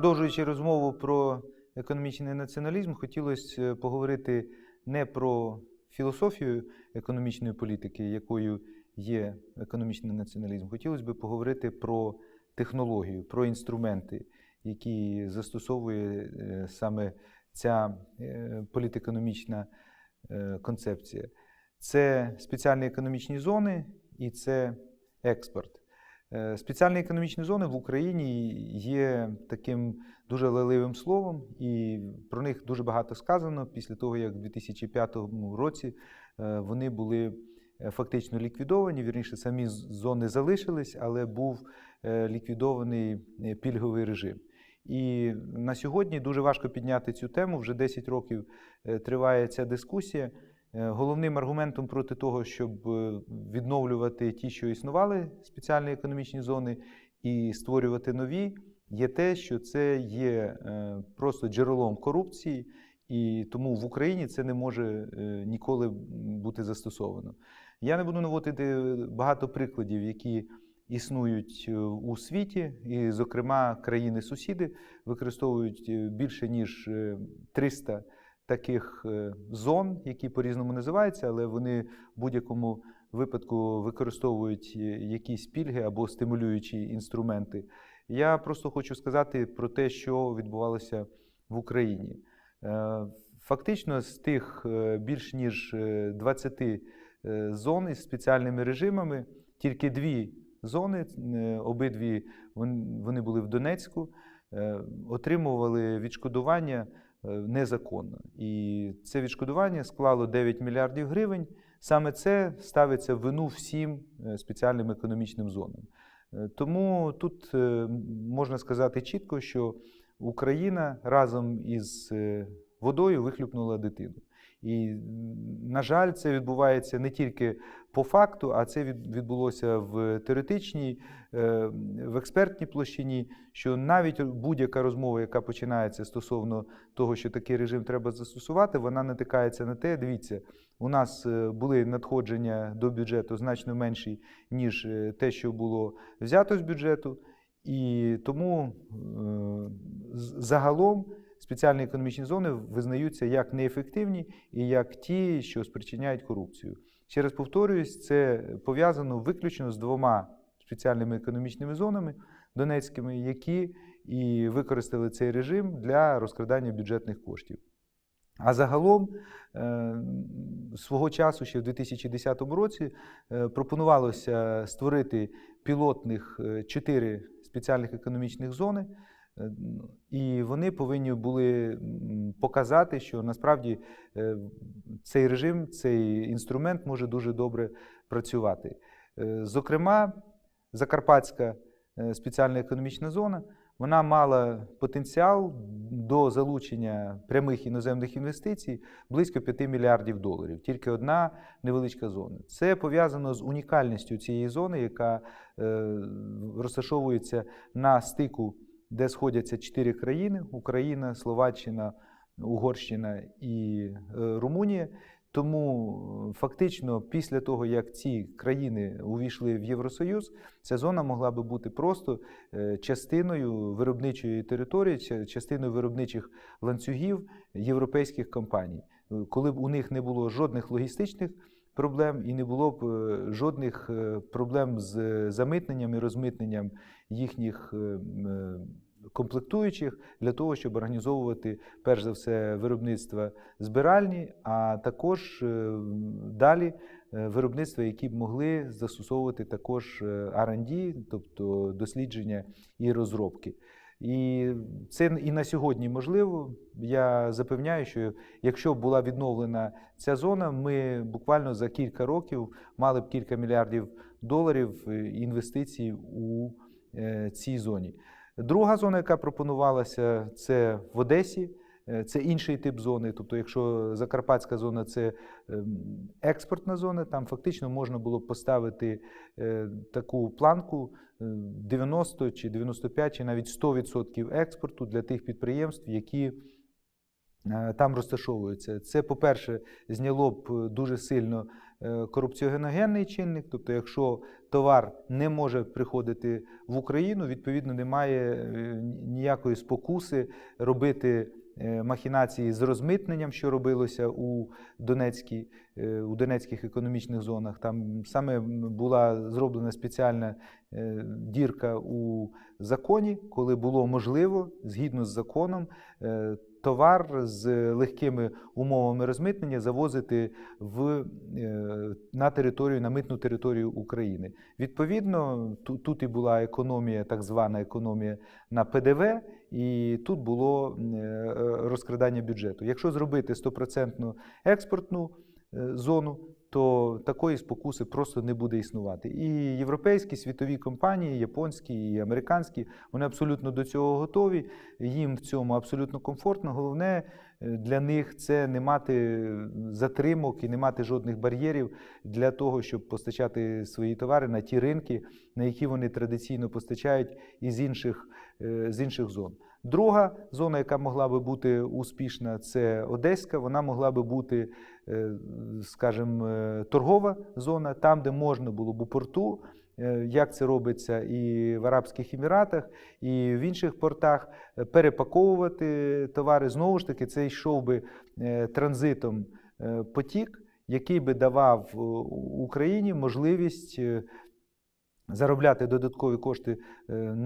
Продовжуючи розмову про економічний націоналізм, хотілося поговорити не про філософію економічної політики, якою є економічний націоналізм. Хотілося б поговорити про технологію, про інструменти, які застосовує е, саме ця е, політекономічна е, концепція. Це спеціальні економічні зони і це експорт. Е, Спеціальні економічні зони в Україні є таким дуже леливим словом, і про них дуже багато сказано після того, як в 2005 році е, вони були е, фактично ліквідовані. Вірніше, самі зони залишились, але був ліквідований пільговий режим. І на сьогодні дуже важко підняти цю тему. Вже 10 років триває ця дискусія. Е, Головним аргументом проти того, щоб е, відновлювати ті, що існували, спеціальні економічні зони, і створювати нові, є те, що це є е, просто джерелом корупції, і тому в Україні це не може ніколи бути застосовано. Я не буду наводити багато прикладів, які існують у світі, і, зокрема, країни-сусіди використовують більше ніж е, 300 таких е, зон, які по-різному називаються, але вони в будь-якому випадку використовують е, якісь пільги або стимулюючі інструменти. Я просто хочу сказати про те, що відбувалося в Україні. Е, Фактично, з тих більш ніж е, 20 е, зон із спеціальними режимами, тільки дві зони, обидві вони були в Донецьку, отримували відшкодування незаконно. І це відшкодування склало 9 мільярдів гривень. Саме це ставиться в вину всім е, спеціальним економічним зонам. Е, Тому тут е, можна сказати чітко, що Україна разом із е, водою вихлюпнула дитину. І, на жаль, це відбувається не тільки по факту, а це від- відбулося в теоретичній, е, в експертній площині, що навіть будь-яка розмова, яка починається стосовно того, що такий режим треба застосувати, вона натикається на те, дивіться, у нас е, були надходження до бюджету значно менші, ніж е, те, що було взято з бюджету. І тому загалом спеціальні економічні зони визнаються як неефективні і як ті, що спричиняють корупцію. Ще раз повторююсь, це пов'язано виключно з двома спеціальними економічними зонами донецькими, які і використали цей режим для розкрадання бюджетних коштів. А загалом е, свого часу, ще в 2010 році, е, пропонувалося створити пілотних е, чотири спеціальних економічних зони, і вони повинні були показати, що насправді е, цей режим, цей інструмент може дуже добре працювати. Е, Зокрема, Закарпатська е, спеціальна економічна зона вона мала потенціал до залучення прямих іноземних інвестицій близько 5 мільярдів доларів. Тільки одна невеличка зона. Це пов'язано з унікальністю цієї зони, яка е, розташовується на стику, де сходяться чотири країни: Україна, Словаччина, Угорщина і е, Румунія. Тому е, фактично, після того, як ці країни увійшли в Євросоюз, ця зона могла би бути просто е, частиною виробничої території, частиною виробничих ланцюгів європейських компаній, коли б у них не було жодних логістичних проблем і не було б е, жодних е, проблем з е, замитненням і розмитненням їхніх комплектуючих для того, щоб організовувати перш за все виробництва збиральні, а також далі виробництва, які б могли застосовувати також R&D, тобто дослідження і розробки. І це і на сьогодні можливо. Я запевняю, що якщо б була відновлена ця зона, ми буквально за кілька років мали б кілька мільярдів доларів е, інвестицій у е, цій зоні. Друга зона, яка пропонувалася, це в Одесі. Е, Це інший тип зони. Тобто, якщо Закарпатська зона це ем, експортна зона, там фактично можна було поставити е, таку планку е, 90 чи 95 чи навіть 100% експорту для тих підприємств, які е, там розташовуються. Це, по-перше, зняло б е, дуже сильно е, корупціогеногенний чинник. Тобто, якщо товар не може приходити в Україну, відповідно немає е, ніякої спокуси робити е, махінації з розмитненням, що робилося у Донецькій, е, у Донецьких економічних зонах. Там саме була зроблена спеціальна е, дірка у законі, коли було можливо згідно з законом. Товар з легкими умовами розмитнення завозити в, е, на територію, на митну територію України. Відповідно, ту- тут і була економія, так звана економія на ПДВ, і тут було е, розкрадання бюджету. Якщо зробити 100% експортну е, зону, то такої спокуси просто не буде існувати. І європейські світові компанії, японські і американські, вони абсолютно до цього готові. Їм в цьому абсолютно комфортно. Головне для них це не мати затримок і не мати жодних бар'єрів для того, щоб постачати свої товари на ті ринки, на які вони традиційно постачають із інших, е, з інших зон. Друга зона, яка могла би бути успішна, це Одеська. Вона могла би бути, е, скажімо, е, торгова зона, там, де можна було б у порту, як це робиться і в Арабських Еміратах, і в інших портах, е, перепаковувати товари. Знову ж таки, це йшов би е, транзитом е, потік, який би давав е, Україні можливість. е, Заробляти додаткові кошти, е,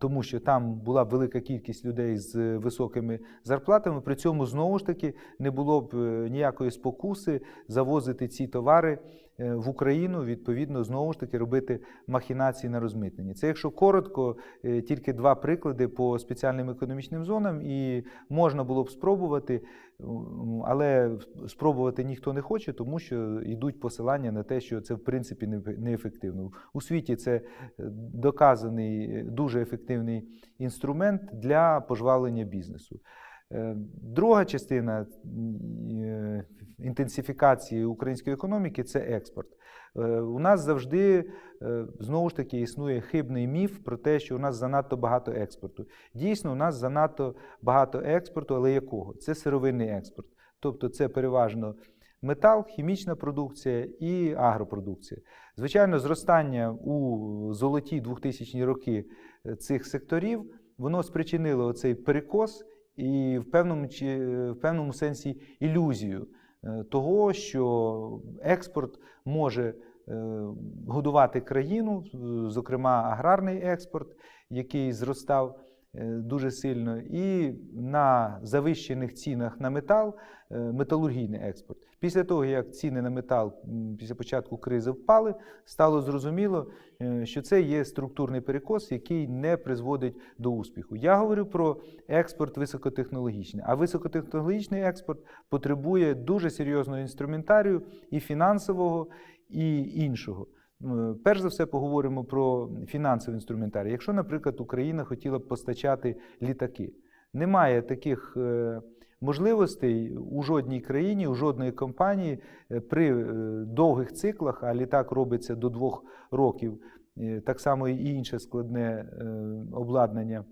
тому що там була б велика кількість людей з високими зарплатами. При цьому знову ж таки не було б е, ніякої спокуси завозити ці товари е, в Україну, відповідно, знову ж таки робити махінації на розмитненні. Це, якщо коротко, е, тільки два приклади по спеціальним економічним зонам, і можна було б спробувати, але спробувати ніхто не хоче, тому що йдуть посилання на те, що це в принципі неефективно. У світі це е, доказаний е, дуже ефективний інструмент для пожвавлення бізнесу. Е, Друга частина е, інтенсифікації української економіки це експорт. Е, У нас завжди знову ж таки існує хибний міф про те, що у нас занадто багато експорту. Дійсно, у нас занадто багато експорту, але якого? Це сировинний експорт. Тобто, це переважно метал, хімічна продукція і агропродукція. Звичайно, зростання у золоті 2000 роки цих секторів воно спричинило цей перекос і в певному, чи, в певному сенсі ілюзію е, того, що експорт може е, годувати країну, зокрема аграрний експорт, який зростав дуже сильно, і на завищених цінах на метал е, металургійний експорт. Після того, як ціни на метал після початку кризи впали, стало зрозуміло, е, що це є структурний перекос, який не призводить до успіху. Я говорю про експорт високотехнологічний, а високотехнологічний експорт потребує дуже серйозного інструментарію і фінансового, і іншого. Перш за все, поговоримо про фінансовий інструментарій. Якщо, наприклад, Україна хотіла б постачати літаки, немає таких е, можливостей у жодній країні, у жодної компанії е, при е, довгих циклах, а літак робиться до двох років, так само і інше складне обладнання.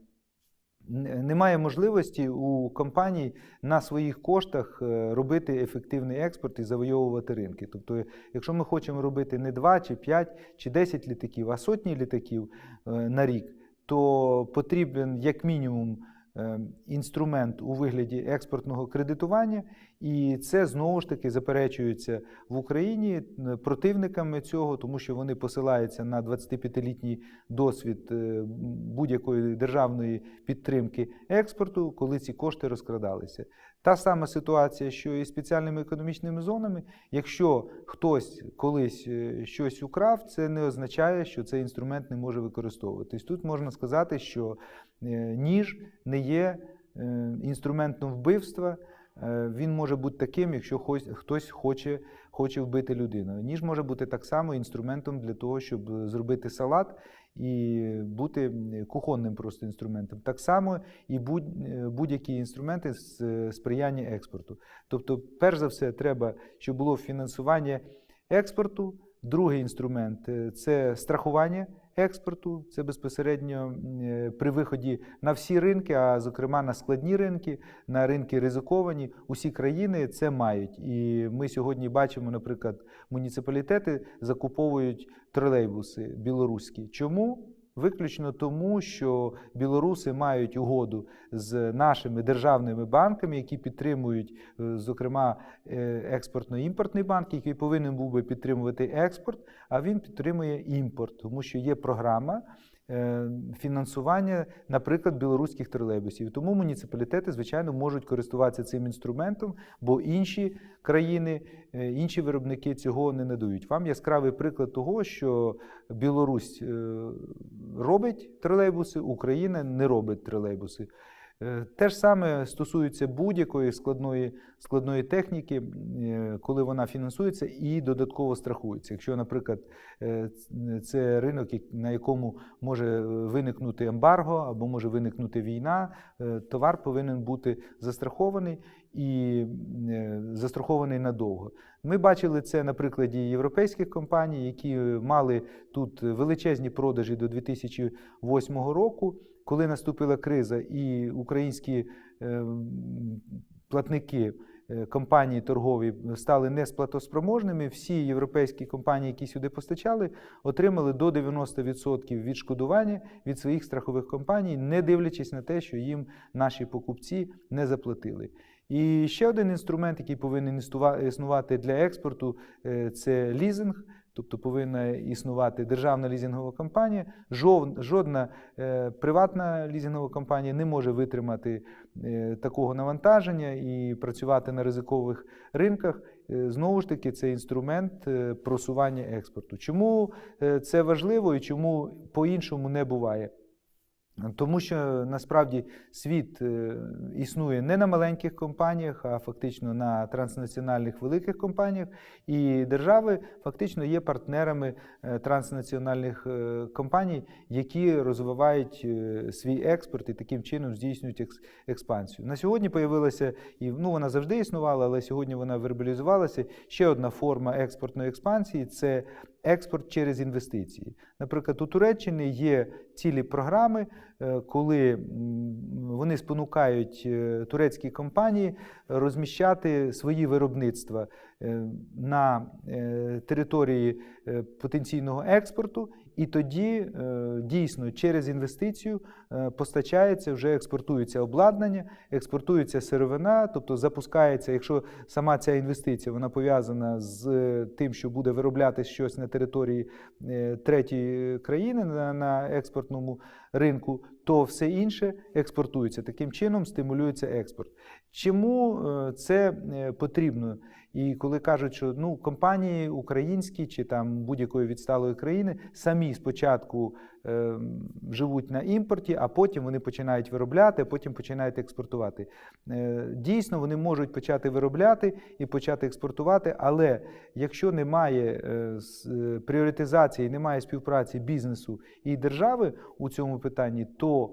Немає можливості у компаній на своїх коштах е, робити ефективний експорт і завойовувати ринки. Тобто, якщо ми хочемо робити не 2 чи 5 чи 10 літаків, а сотні літаків е, на рік, то потрібен як мінімум е, інструмент у вигляді експортного кредитування, і це знову ж таки заперечується в Україні е, противниками цього, тому що вони посилаються на 25-літній досвід е, будь-якої державної підтримки експорту, коли ці кошти розкрадалися. Та сама ситуація, що і спеціальними економічними зонами. Якщо хтось колись е, щось украв, це не означає, що цей інструмент не може використовуватись. Тут можна сказати, що ніж не є інструментом вбивства. Е, Він може бути таким, якщо хтось хоче, хоче вбити людину. Ніж може бути так само інструментом для того, щоб е, зробити салат і бути кухонним просто інструментом. Так само і е, будь-які інструменти з сприяння експорту. Тобто, перш за все, треба, щоб було фінансування експорту. Другий інструмент це страхування експорту. Це безпосередньо е, при виході на всі ринки, а зокрема на складні ринки, на ринки ризиковані. Усі країни це мають. І ми сьогодні бачимо, наприклад, муніципалітети закуповують тролейбуси білоруські. Чому? Виключно тому, що білоруси мають угоду з нашими державними банками, які підтримують, е, зокрема, е, експортно-імпортний банк, який повинен був би підтримувати експорт, а він підтримує імпорт, тому що є програма. Е, Фінансування, наприклад, білоруських тролейбусів. Тому муніципалітети, звичайно, можуть користуватися цим інструментом, бо інші країни, е, інші виробники цього не надають. Вам яскравий приклад того, що Білорусь е, робить тролейбуси, Україна не робить тролейбуси. Е, Те ж саме стосується будь-якої складної, складної техніки, е, коли вона фінансується і додатково страхується. Якщо, наприклад, е, це ринок, на якому може виникнути ембарго або може виникнути війна, товар повинен бути застрахований і застрахований надовго. Ми бачили це на прикладі європейських компаній, які мали тут величезні продажі до 2008 року. Коли наступила криза, і українські е, платники е, компанії торгові стали несплатоспроможними, всі європейські компанії, які сюди постачали, отримали до 90% відшкодування від своїх страхових компаній, не дивлячись на те, що їм наші покупці не заплатили. І ще один інструмент, який повинен існува- існувати для експорту, е, це лізинг. Тобто повинна існувати державна лізингова компанія. Жодна е, приватна лізингова компанія не може витримати е, такого навантаження і працювати на ризикових ринках. Е, Знову ж таки, це інструмент просування експорту. Чому це важливо і чому по-іншому не буває? Тому що насправді світ е, існує не на маленьких компаніях, а фактично на транснаціональних великих компаніях, і держави фактично є партнерами е, транснаціональних е, компаній, які розвивають свій експорт і таким чином здійснюють експансію. На сьогодні появилася і ну вона завжди існувала, але сьогодні вона вербалізувалася. Ще одна форма експортної експансії це експорт через інвестиції. Наприклад, у Туреччини є цілі програми, е, коли вони спонукають е, турецькі компанії розміщати свої виробництва е, на території потенційного експорту, і тоді е, дійсно через інвестицію е, постачається, вже експортується обладнання, експортується сировина, тобто запускається, якщо сама ця інвестиція вона пов'язана з е, тим, що буде виробляти щось на території третьої країни на експортному ринку, то все інше експортується. Таким чином стимулюється експорт. Чому е, це е, потрібно? І коли кажуть, що ну компанії українські чи там будь-якої відсталої країни самі спочатку е, живуть на імпорті, а потім вони починають виробляти, а потім починають експортувати. Е, дійсно, вони можуть почати виробляти і почати експортувати, але якщо немає е, е, пріоритизації, немає співпраці бізнесу і держави у цьому питанні, то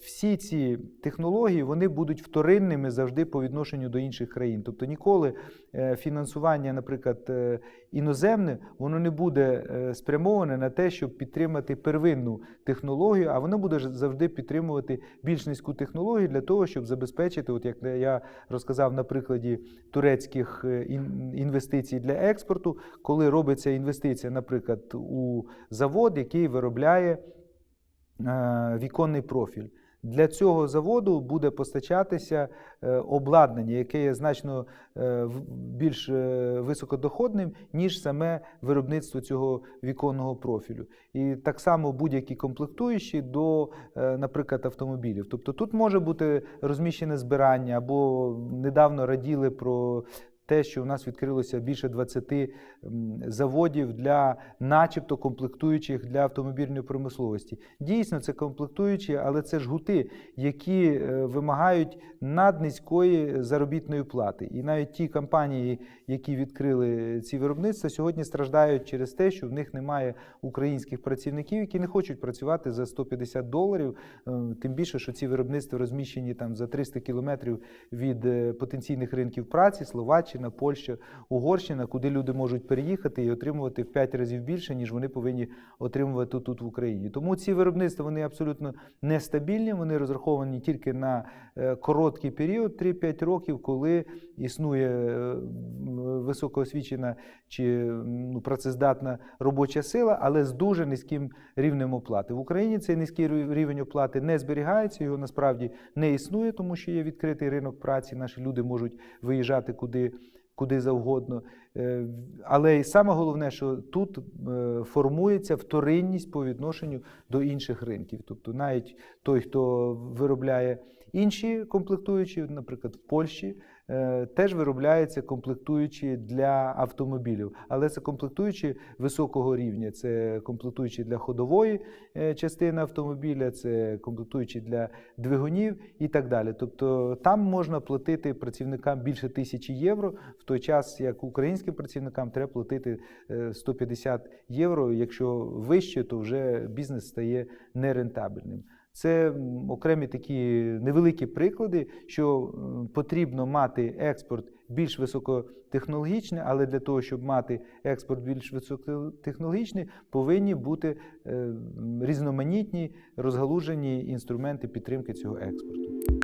всі ці технології вони будуть вторинними завжди по відношенню до інших країн. Тобто ніколи е, фінансування, наприклад, е, іноземне, воно не буде е, спрямоване на те, щоб підтримати первинну технологію, а воно буде завжди підтримувати більш низьку технологію для того, щоб забезпечити, от як я розказав на прикладі турецьких е, інвестицій для експорту, коли робиться інвестиція, наприклад, у завод, який виробляє е, віконний профіль. Для цього заводу буде постачатися е, обладнання, яке є значно е, більш е, високодоходним, ніж саме виробництво цього віконного профілю. І так само будь-які комплектуючі до, е, наприклад, автомобілів. Тобто тут може бути розміщене збирання, або недавно раділи про те, що у нас відкрилося більше 20 заводів для, начебто, комплектуючих для автомобільної промисловості. Дійсно, це комплектуючі, але це жгути, які е, вимагають наднизької заробітної плати. І навіть ті компанії, які відкрили ці виробництва, сьогодні страждають через те, що в них немає українських працівників, які не хочуть працювати за 150 доларів. Е, Тим більше, що ці виробництва розміщені там за 300 кілометрів від е, потенційних ринків праці, Словаччини. Німеччина, Польща, Угорщина, куди люди можуть переїхати і отримувати в 5 разів більше, ніж вони повинні отримувати тут в Україні. Тому ці виробництва вони абсолютно нестабільні, вони розраховані тільки на е, короткий період, 3-5 років, коли існує е, високоосвічена чи ну, працездатна робоча сила, але з дуже низьким рівнем оплати. В Україні цей низький рівень оплати не зберігається, його насправді не існує, тому що є відкритий ринок праці. Наші люди можуть виїжджати куди. Куди завгодно, Е, але і саме головне, що тут е, формується вторинність по відношенню до інших ринків. Тобто, навіть той, хто виробляє інші комплектуючі, наприклад, в Польщі, теж виробляються комплектуючі для автомобілів, але це комплектуючі високого рівня. Це комплектуючі для ходової е, частини автомобіля, це комплектуючі для двигунів і так далі. Тобто там можна платити працівникам більше тисячі євро, в той час як українським працівникам треба платити е, 150 євро. Якщо вище, то вже бізнес стає нерентабельним. Це окремі такі невеликі приклади, що потрібно мати експорт більш високотехнологічний, але для того, щоб мати експорт більш високотехнологічний, повинні бути е, різноманітні розгалужені інструменти підтримки цього експорту.